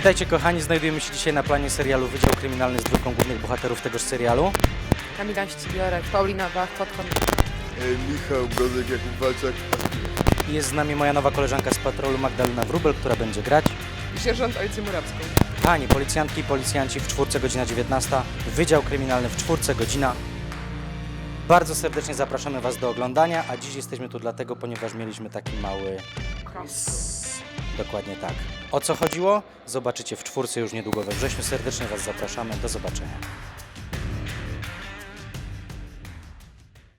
Witajcie kochani, znajdujemy się dzisiaj na planie serialu Wydział Kryminalny z dwójką głównych bohaterów tegoż serialu. Kamila Ścibiorek, Paulina Bach, Podkon. E, Michał Brodek, Jakub Walczak. Jest z nami moja nowa koleżanka z patrolu Magdalena Wrubel, która będzie grać. Sierżant Ojcy Murabską. Pani, policjantki i policjanci w czwórce godzina 19, Wydział Kryminalny w czwórce godzina. Bardzo serdecznie zapraszamy Was do oglądania, a dziś jesteśmy tu dlatego, ponieważ mieliśmy taki mały... Dokładnie tak. O co chodziło? Zobaczycie w czwórce już niedługo we wrześniu. Serdecznie Was zapraszamy. Do zobaczenia.